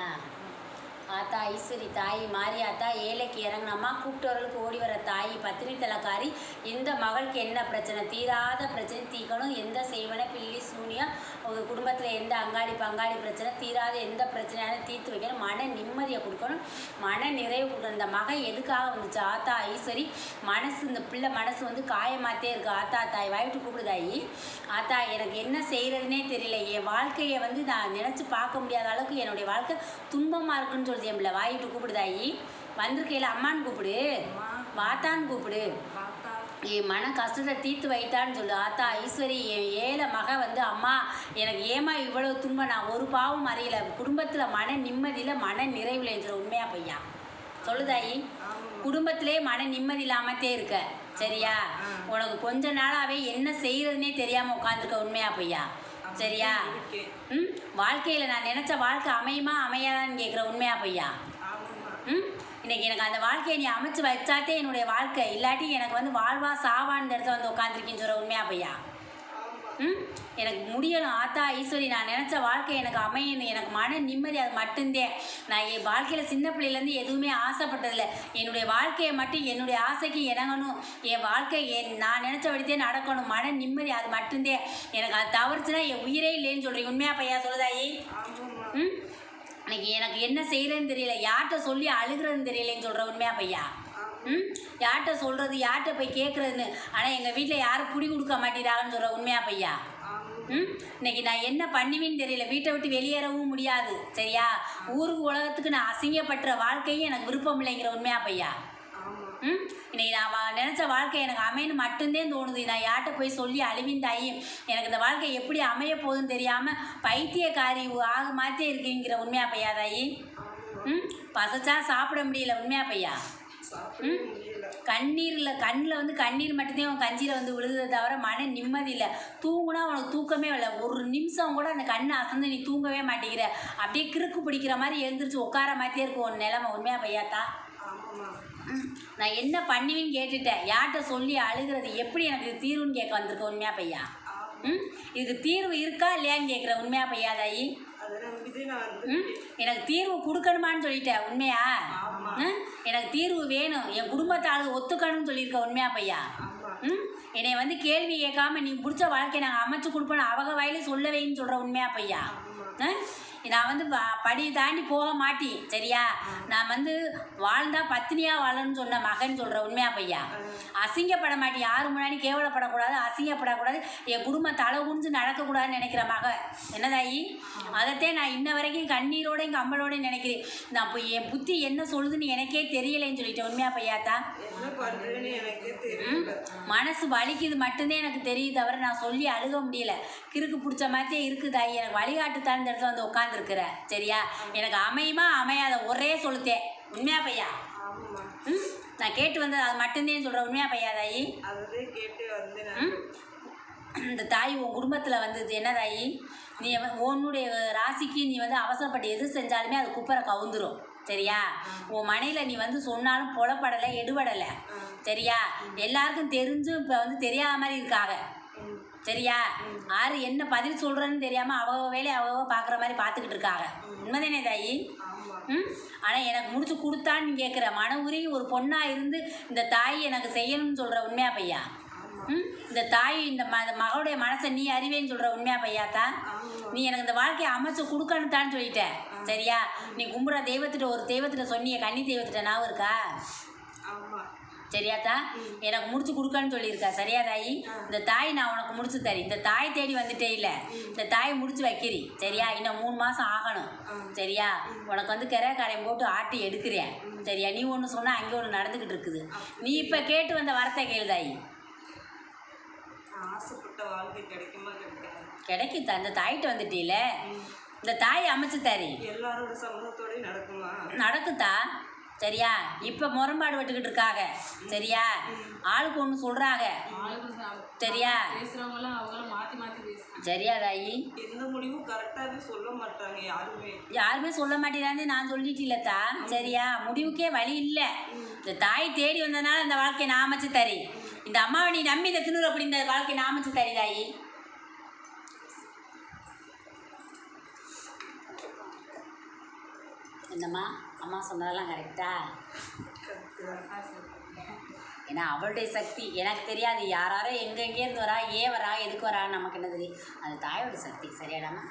தெரியுமா ஆத்தா ஐஸ்வரி தாய் மாரியாத்தா ஏழைக்கு இறங்கினம்மா கூப்பிட்டவர்களுக்கு ஓடி வர தாய் பத்தினி தலக்காரி இந்த மகளுக்கு என்ன பிரச்சனை? தீராத பிரச்சனை. தீக்கணும். எந்த செய்வன பில்லி சூனியா ஒரு குடும்பத்தில் எந்த அங்காடி பங்காளி பிரச்சனை? தீராத எந்த பிரச்சனையான தீர்த்து வைக்கணும். மன நிம்மதியை கொடுக்கணும். மன நிறைவு கொடுக்கணும். இந்த மகன் எதுக்காக வந்துச்சு? ஆத்தா ஐஸ்வரி மனசு இந்த பிள்ளை மனசு வந்து காயமாத்தே இருக்கு. ஆத்தா தாய் வாய்ட்டு கூப்பிடுதாயி ஆத்தா எனக்கு என்ன செய்கிறதுனே தெரியல. என் வாழ்க்கையை வந்து நான் நினச்சி பார்க்க முடியாத அளவுக்கு என்னுடைய வாழ்க்கை துன்பமாக இருக்குன்னு சொல்லி என் பிள்ளை வாயிட்டு கூப்பிடுதாயி வந்திருக்கையில் அம்மான்னு கூப்பிடு. வாத்தான்னு கூப்பிடு. என் மன கஷ்டத்தை தீர்த்து வைத்தான்னு சொல்லு. ஆத்தா ஐஸ்வரி என் ஏழை மக வந்து அம்மா எனக்கு ஏமா இவ்வளவு துன்பம்? நான் ஒரு பாவம் அறியல. குடும்பத்தில் மன நிம்மதியில் மன நிறைவில் சொல்ல உண்மையா பையா? சொல்லுதாயி குடும்பத்திலே மன நிம்மதி இல்லாமத்தே இருக்க. சரியா? உனக்கு கொஞ்ச நாளாவே என்ன செய்யறதுனே தெரியாம உட்காந்துருக்க உண்மையா பையா? சரியா? ம்? வாழ்க்கையில் நான் நினச்ச வாழ்க்கை அமையுமா அமையாதான்னு கேட்குற உண்மையா பையா ம்? இன்னைக்கு எனக்கு அந்த வாழ்க்கையை நீ அமைச்சு வச்சாத்தே என்னுடைய வாழ்க்கை. இல்லாட்டி எனக்கு வந்து வாழ்வா சாவான்னு இடத்துல வந்து உட்காந்துருக்கேன்னு சொல்கிற உண்மையா பையா எனக்கு முடியணும் ஆத்தா ஈஸ்வரி நான் நினச்ச வாழ்க்கை எனக்கு அமையணும். எனக்கு மன நிம்மதி அது மட்டும்தே. நான் என் வாழ்க்கையில் சின்ன பிள்ளையிலேருந்து எதுவுமே ஆசைப்பட்டதில்ல. என்னுடைய வாழ்க்கையை மட்டும் என்னுடைய ஆசைக்கு இணங்கணும். என் வாழ்க்கை என் நான் நினச்சபடித்தே நடக்கணும். மன நிம்மதி அது மட்டும்தே. எனக்கு அது தவிர்த்துனா என் உயிரே இல்லைன்னு சொல்கிறீங்க உண்மையா பையா சொல்லுதாயி? ம். இன்னைக்கு எனக்கு என்ன செய்கிறேன்னு தெரியல. யார்கிட்ட சொல்லி அழுகிறதுன்னு தெரியலன்னு சொல்கிற உண்மையா பையா ம்? யார்கிட்ட சொல்கிறது யார்கிட்ட போய் கேட்குறதுன்னு ஆனால் எங்கள் வீட்டில் யாரும் குடி கொடுக்க மாட்டேறாங்கன்னு சொல்கிற உண்மையா பையா? ம்? இன்னைக்கு நான் என்ன பண்ணுவேன்னு தெரியல. வீட்டை விட்டு வெளியேறவும் முடியாது. சரியா? ஊருக்கு உலகத்துக்கு நான் அசிங்கப்பட்டுற வாழ்க்கையும் எனக்கு விருப்பம் இல்லைங்கிற உண்மையா பையா? ம்? இன்னைக்கு நான் வா- நினச்ச வாழ்க்கை எனக்கு அமையன்னு மட்டும்தான் தோணுது. நான் யார்கிட்ட போய் சொல்லி அழிவின் தாயி? எனக்கு இந்த வாழ்க்கை எப்படி அமைய போகுதுன்னு தெரியாமல் பைத்தியக்காரி ஆக மாத்தே இருக்கீங்கிற உண்மையா பையா தாயி? ம்? பசச்சா சாப்பிட முடியல உண்மையா பையா? கண்ணீரில் கண்ணில் வந்து கண்ணீர் மட்டும்தான் உன் கஞ்சியில் வந்து விழுகுதே தவிர மன நிம்மதி இல்லை. தூங்குனா உனக்கு தூக்கமே இல்லை. ஒரு நிமிஷம் கூட அந்த கண்ணை அசந்து நீ தூங்கவே மாட்டேங்கிற. அப்படியே கிறுக்கு பிடிக்கிற மாதிரி எழுந்திரிச்சு உட்கார மாதிரியே இருக்கும் உன் நிலமை. உண்மையா பையாத்தா. நான் என்ன பண்ணுவேன்னு கேட்டுட்டேன். யார்கிட்ட சொல்லி அழுகிறது? எப்படி எனக்கு தீர்வுன்னு கேட்க வந்திருக்க உண்மையா பையா ம். இதுக்கு தீர்வு இருக்கா இல்லையான்னு கேட்குற உண்மையா பையா தாயி? எனக்கு தீர்வு கொடுக்கணுமான்னு சொல்லிட்டேன் உண்மையா? எனக்கு தீர்வு வேணும். என் குடும்பத்தை ஆளு ஒத்துக்கணும்னு சொல்லியிருக்க உண்மையா பையா? ம்? என்னை வந்து கேள்வி கேட்காம நீ பிடிச்ச வாழ்க்கையை நாங்கள் அமைச்சு கொடுப்போம் அவங்க வாயில சொல்லவேன்னு சொல்கிற உண்மையா பையா? நான் வந்து படி தாண்டி போக மாட்டி சரியா? நான் வந்து வாழ்ந்தா பத்தினியாக வாழணும்னு சொன்ன மகன் சொல்கிற உண்மையா பையா? அசிங்கப்பட மாட்டி யாரு முன்னாடி கேவலப்படக்கூடாது அசிங்கப்படக்கூடாது. என் குடும்பம் தலை குனிஞ்சு நடக்கக்கூடாதுன்னு நினைக்கிற மக என்னதாயி அதைத்தே நான் இன்ன வரைக்கும் கண்ணீரோடையும் கம்பளோடையும் நினைக்கிறேன். நான் இப்போ என் புத்தி என்ன சொல்லுதுன்னு எனக்கே தெரியலைன்னு சொல்லிட்டேன் உண்மையா பையாத்தா மனசு வலிக்குது மட்டும்தான் எனக்கு தெரியுது தவிர நான் சொல்லி அழுக முடியல. கிறுக்கு பிடிச்ச மாதிரியே இருக்குது தாயி. எனக்கு வழிகாட்டு தான் இந்த இடத்துல வந்து உட்காந்துருக்குற சரியா? எனக்கு அமையுமா? அமையாத ஒரே சொல்லுத்தே. உண்மையா பையா? நான் கேட்டு வந்தது அது மட்டும்தான் சொல்கிறேன் உண்மையா பையா தாயி? கேட்டு வந்து இந்த தாய் உன் குடும்பத்தில் வந்தது என்ன தாயி? நீ உன்னுடைய ராசிக்கு நீ வந்து அவசரப்பட்டு எது செஞ்சாலுமே அது குப்பரை கவுந்துரும். சரியா? உன் மனையில் நீ வந்து சொன்னாலும் புலப்படலை எடுபடலை. சரியா? எல்லாருக்கும் தெரிஞ்சும் இப்போ வந்து தெரியாத மாதிரி இருக்காங்க. சரியா? ஆறு என்ன பதில் சொல்கிறேன்னு தெரியாமல் அவ வேலையை அவ பார்க்குற மாதிரி பார்த்துக்கிட்டு இருக்காங்க. உண்மைதானே தாயி? ம்? ஆனால் எனக்கு முடிச்சு கொடுத்தான்னு கேட்குற மன உருகி ஒரு பொண்ணாக இருந்து இந்த தாய் எனக்கு செய்யணும்னு சொல்கிற உண்மையா பையா? ம்? இந்த தாய் இந்த ம மகளுடைய மனசை நீ அறிவேன்னு சொல்கிற உண்மையா பையாத்தா ஆமாம் நீ எனக்கு இந்த வாழ்க்கையை அமைச்சு கொடுக்கணுத்தான்னு சொல்லிட்ட. சரியா? நீ கும்புற தெய்வத்திட்ட ஒரு தெய்வத்திட்ட சொன்னிய கன்னி தெய்வத்திட்ட ஞாபகம் இருக்கா? சரியாத்தா? எனக்கு முடிச்சு கொடுக்கன்னு சொல்லியிருக்கா. சரியா தாயி இந்த தாய் நான் உனக்கு முடிச்சு தரேன். இந்த தாய் தேடி வந்துட்டே இல்லை. இந்த தாய் முடிச்சு வைக்கிறி. சரியா? இன்னும் மூணு மாதம் ஆகணும். சரியா? உனக்கு வந்து கிரை கரையம் போட்டு ஆட்டி எடுக்கிறேன். சரியா? நீ ஒன்று சொன்னா அங்கே ஒன்று நடந்துக்கிட்டு இருக்குது. நீ இப்போ கேட்டு வந்த வரத்தை கேளு தாயி நான் ஆசைப்பட்ட வாழ்க்கை கிடைக்குமா கிடைக்காது. கிடைக்குதா? இந்த தாயிட்ட வந்துட்டீல. இந்த தாய் அமைச்சு தரேன். எல்லாரோட நடக்குமா? நடக்குதா? சரியா? இப்போ முரண்பாடு விட்டுக்கிட்டு இருக்காங்க. சரியா? ஆளுக்கு ஒன்று சொல்கிறாங்க சரியா? பேசுறவங்களாம் அவங்களும் மாத்தி மாத்தி பேசுறாங்க. சரியா தாயி? எந்த முடிவும் கரெக்டாகவே சொல்ல மாட்டாங்க யாருமே. யாருமே சொல்ல மாட்டேங்கிறான்னு நான் சொல்லிட்டில்லத்தா சரியா? முடிவுக்கே வழி இல்லை. இந்த தாய் தேடி வந்ததுனால இந்த வாழ்க்கையை நான் அமைச்சு தரேன். இந்த அம்மாவை நீ நம்பி இந்த திணூர் அப்படி இந்த வாழ்க்கையை நான் அமைச்சு தரேன் தாயி. என்னம்மா அம்மா சொன்னதெல்லாம் கரெக்டா ஏன்னா அவளுடைய சக்தி. எனக்கு தெரியாது. யாராரோ எங்கெங்கேருந்து வரா ஏன் வரா எதுக்கு வரா நமக்கு என்ன தெரியும்? அது தாயோட சக்தி. சரியாடாமா